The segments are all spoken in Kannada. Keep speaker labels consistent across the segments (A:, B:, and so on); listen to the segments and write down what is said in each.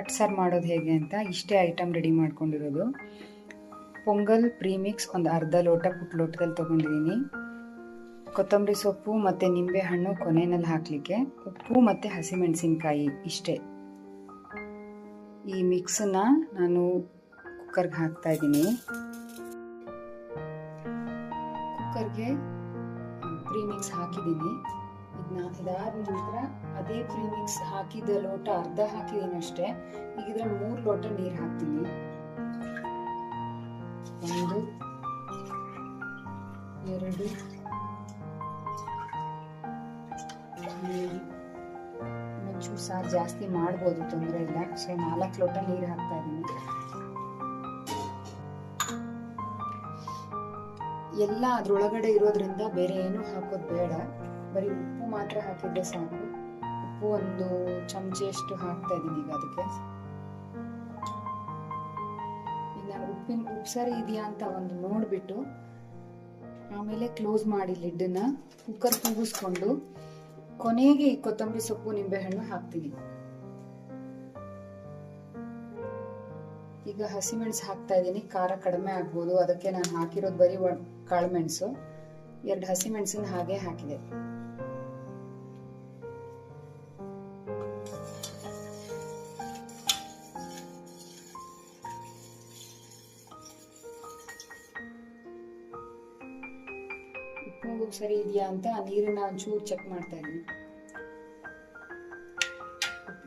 A: ಕಟ್ ಸಾರು ಮಾಡೋದು ಹೇಗೆ ಅಂತ ಇಷ್ಟೇ ಐಟಮ್ ರೆಡಿ ಮಾಡ್ಕೊಂಡಿರೋದು. ಪೊಂಗಲ್, ಪ್ರೀಮಿಕ್ಸ್, ಒಂದು ಅರ್ಧ ಲೋಟ ಪುಟ್ಟ ಲೋಟದಲ್ಲಿ ತೊಗೊಂಡಿದ್ದೀನಿ ಕೊತ್ತಂಬರಿ ಸೊಪ್ಪು ಮತ್ತು ನಿಂಬೆಹಣ್ಣು ಕೊನೆಯಲ್ಲಿ ಹಾಕಲಿಕ್ಕೆ. ಉಪ್ಪು ಮತ್ತು ಹಸಿಮೆಣಸಿನ್ಕಾಯಿ ಇಷ್ಟೇ. ಈ ಮಿಕ್ಸನ್ನ ನಾನು ಕುಕ್ಕರ್ಗೆ ಹಾಕ್ತಾ ಇದ್ದೀನಿ. ಕುಕ್ಕರ್ಗೆ ಪ್ರೀಮಿಕ್ಸ್ ಹಾಕಿದ್ದೀನಿ. ಇದನ್ನ ಇದಾದ ನಂತರ ಅದೇ ಪ್ರೀಮಿಕ್ಸ್ ಹಾಕಿದ ಲೋಟ ಅರ್ಧ ಹಾಕಿದ್ದೀನಿ ಅಷ್ಟೇ ಈಗ ಇದ್ರಲ್ಲಿ ಮೂರು ಲೋಟ ನೀರು ಹಾಕ್ತೀನಿ. ಒಂದು, ಎರಡು ಮೂರು ಸಾರು ಜಾಸ್ತಿ ಮಾಡ್ಬೋದು, ತೊಂದರೆ ಇಲ್ಲ. ಸೊ ನಾಲ್ಕು ಲೋಟ ನೀರು ಹಾಕ್ತಾ ಇದ್ದೀನಿ ಎಲ್ಲ ಅದ್ರೊಳಗಡೆ ಇರೋದ್ರಿಂದ ಬೇರೆ ಏನು ಹಾಕೋದ್ ಬೇಡ. ಬರೀ ಉಪ್ಪು ಮಾತ್ರ ಹಾಕಿದ್ರೆ ಸಾಕು. ಉಪ್ಪು ಒಂದು ಚಮಚೆಯಷ್ಟು ಹಾಕ್ತಾ ಇದ್ದೀನಿ ಈಗ ಅದಕ್ಕೆ. ಉಪ್ಪಿನ, ಉಪ್ಪು ಇದೆಯಾ ಅಂತ ಒಂದು ನೋಡ್ಬಿಟ್ಟು ಆಮೇಲೆ ಕ್ಲೋಸ್ ಮಾಡಿ ಲಿಡ್ಡನ್ನ ಕುಕ್ಕರ್ ಕೂಗಿಸ್ಕೊಂಡು ಕೊನೆಗೆ ಈ ಕೊತ್ತಂಬರಿ ಸೊಪ್ಪು ನಿಂಬೆಹಣ್ಣು ಹಾಕ್ತೀನಿ. ಈಗ ಹಸಿಮೆಣಸು ಹಾಕ್ತಾ ಇದ್ದೀನಿ ಖಾರ ಕಡಿಮೆ ಆಗ್ಬೋದು. ಅದಕ್ಕೆ ನಾನು ಹಾಕಿರೋದು ಬರೀ ಕಾಳುಮೆಣಸು ಎರಡು ಹಸಿಮೆಣಸನ್ನ ಹಾಗೆ ಹಾಕಿದೆ. ಉಪ್ಪು ಸರಿ ಇದೆಯಾ ಅಂತ ನೀರನ್ನ ಒಂಚೂರು ಚೆಕ್ ಮಾಡ್ತಾ ಇದ್ದೀನಿ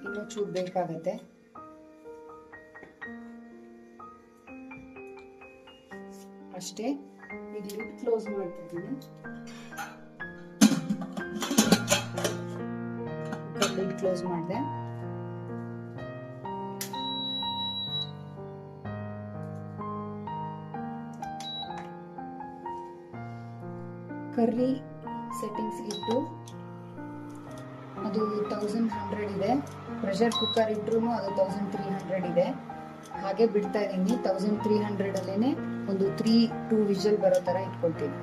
A: ಇನ್ನೂ ಚೂರು ಬೇಕಾಗತ್ತೆ. ಅಷ್ಟೇ, ಈಗ ಲಿಡ್ ಕ್ಲೋಸ್ ಮಾಡ್ತಿದ್ದೀನಿ ಲಿಡ್ ಕ್ಲೋಸ್ ಮಾಡಿದೆ. ಕರ್ರಿ ಸೆಟ್ಟಿಂಗ್ಸ್ ಇಟ್ಟು ಅದು ತೌಸಂಡ್ ಹಂಡ್ರೆಡ್ ಇದೆ. ಪ್ರೆಷರ್ ಕುಕ್ಕರ್ ಇಟ್ರೂ ಅದು ತೌಸಂಡ್ ತ್ರೀ ಹಂಡ್ರೆಡ್ ಇದೆ. ಹಾಗೆ ಬಿಡ್ತಾ ಇದ್ದೀನಿ ತೌಸಂಡ್ ತ್ರೀ ಹಂಡ್ರೆಡಲ್ಲೇ ಒಂದು ತ್ರೀ ಟೂ ವಿಜಲ್ ಬರೋ ತರ ಇಟ್ಕೊಳ್ತೀನಿ.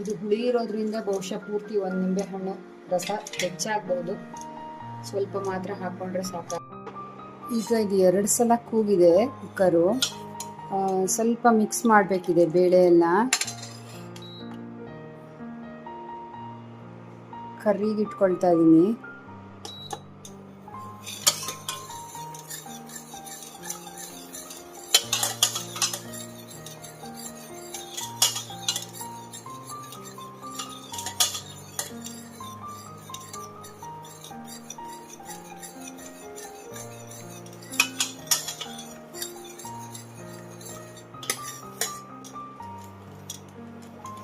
A: ಇದು ಹುಳಿ ಇರೋದ್ರಿಂದ ಬಹುಶಃ ಪೂರ್ತಿ ಒಂದು ನಿಂಬೆಹಣ್ಣು ರಸ ಹೆಚ್ಚಾಗ್ಬೋದು. ಸ್ವಲ್ಪ ಮಾತ್ರ ಹಾಕೊಂಡ್ರೆ ಸಾಕು. ಈಗ ಇದು ಎರಡು ಸಲ ಕೂಗಿದೆ ಕುಕ್ಕರು. ಸ್ವಲ್ಪ ಮಿಕ್ಸ್ ಮಾಡಬೇಕಿದೆ ಬೇಳೆ ಎಲ್ಲ ಕರ್ರಿಗೆ ಇಟ್ಕೊಳ್ತಾ ಇದ್ದೀನಿ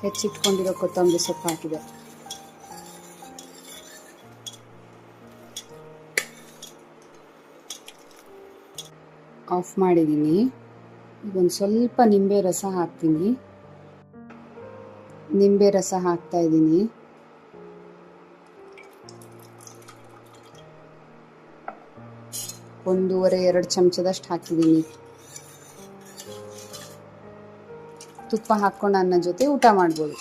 A: ಹೆಚ್ಚಿಟ್ಕೊಂಡಿರೋ ಕೊತ್ತಂಬರಿ ಸೊಪ್ಪು ಹಾಕಿದೆ. ಆಫ್ ಮಾಡಿದ್ದೀನಿ. ಈಗ ಒಂದು ಸ್ವಲ್ಪ ನಿಂಬೆ ರಸ ಹಾಕ್ತೀನಿ. ನಿಂಬೆ ರಸ ಹಾಕ್ತಾ ಇದ್ದೀನಿ. ಒಂದೂವರೆ, ಎರಡು ಚಮಚದಷ್ಟು ಹಾಕಿದ್ದೀನಿ. ತುಪ್ಪ ಹಾಕ್ಕೊಂಡು ಅನ್ನ ಜೊತೆ ಊಟ ಮಾಡ್ಬೋದು.